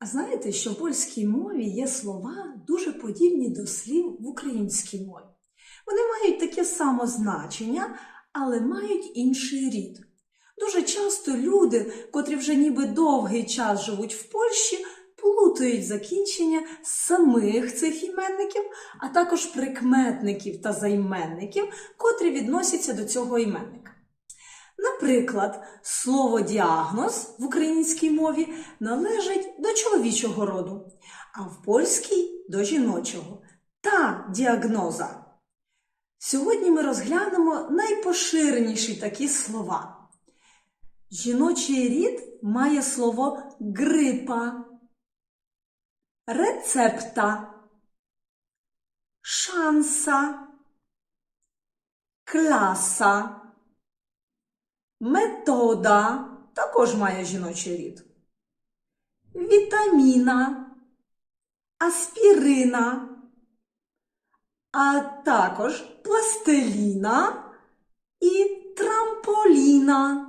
А знаєте, що в польській мові є слова дуже подібні до слів в українській мові. Вони мають таке само значення, але мають інший рід. Дуже часто люди, котрі вже ніби довгий час живуть в Польщі, плутають закінчення самих цих іменників, а також прикметників та займенників, котрі відносяться до цього іменника. Наприклад, слово діагноз в українській мові належить до чоловічого роду, а в польській до жіночого та діагноза. Сьогодні ми розглянемо найпоширеніші такі слова. Жіночий рід має слово грипа, рецепта, шанса, класа. Метода також має жіночий рід. Вітаміна, аспірина, а також пластиліна і трамполіна.